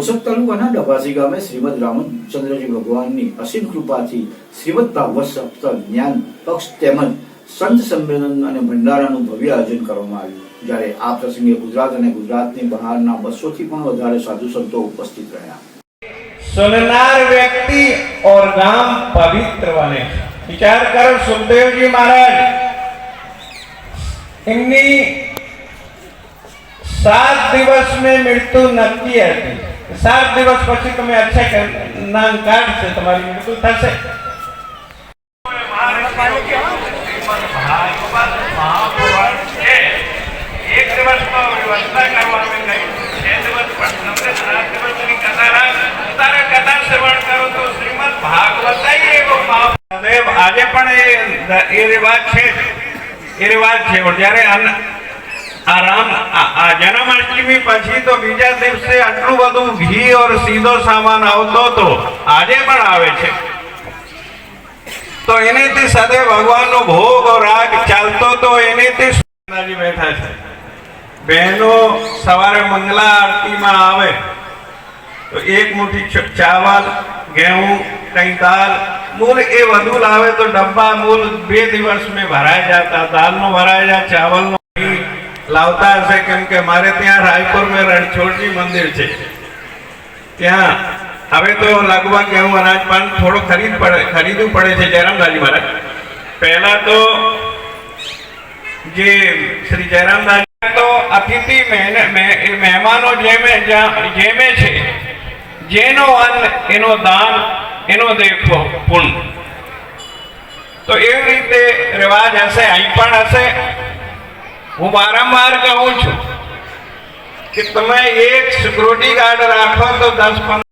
ઓસદ તાલુકાના ડભાસી ગામે શ્રીમદ રામચંદ્રજી ભગવાનની અસીમ કૃપાથી શ્રીમદ ભાગવત સપ્તક જ્ઞાન પક્ષ તેમજ સંત સંમેલન અને ભંડારાનું ભવ્ય આયોજન કરવામાં આવ્યું જ્યારે આ પ્રસંગે ગુજરાત અને ગુજરાતની બહારના બસોથી પણ વધારે સાધુ સંતો ઉપસ્થિત રહ્યા સુનનાર વ્યક્તિ ઓર ગામ પવિત્ર બને વિચાર કરો સુખદેવજી મહારાજ એમની સાત દિવસ મેં મૃત્યુ નક્કી હતી સાત દિવસ પછી તમે અચ્છા નામ કાઢશે તમારી મૃત્યુ થશે એક દિવસમાં વ્યવસ્થા કરવામાં ગઈ બે દિવસ પણ તમને સાત દિવસની કથા રાખ તારે કથા શ્રવણ કરો તો શ્રીમદ ભાગવત એવો ભાવ સદૈવ આજે પણ એ એ રિવાજ છે એ રિવાજ છે ઓર જ્યારે અન- આ રામ આ આ જન્માષ્ટમી પછી તો બીજા દિવસે આટલું બધું ઘી ઓર સીધો સામાન આવતો તો આજે પણ આવે છે તો એનેથી સદૈવ ભગવાનનો ભોગ ઓર રાગ ચાલતો તો એનેથી સુંદરજી બેઠા છે બહેનો સવારે મંગલા આરતીમાં આવે તો એક મુઠ્ઠી ચ- ચાવલ ઘઉં કઈ દાલ મૂળ એ વધુ લાવે તો ડબ્બા મૂળ બે દિવસ મેં ભરાઈ જતા દાલનો ભરાઈ જાય ચાવલનો ઘી લાવતા હશે કેમ કે મારે ત્યાં રાયપુર મેં રણછોડજી મંદિર છે. ત્યાં હવે તો લગભગ એવું અનાજ પણ થોડું ખરીદ પડે, ખરીદવું પડે છે જયરામદાસજી મહારાજ. પહેલા તો જે શ્રી જયરામદાસ તો અતિથિ મહેમાનો જેમે જેમે છે, જેનો અન્ન, એનો દાન, એનો દેખો, પુણ્ય. તો એવી રીતે રિવાજ હશે, અહીં પણ હશે. હું વારંવાર કહું છું કે તમે એક સિક્યુરિટી ગાર્ડ રાખો તો દસ પંદર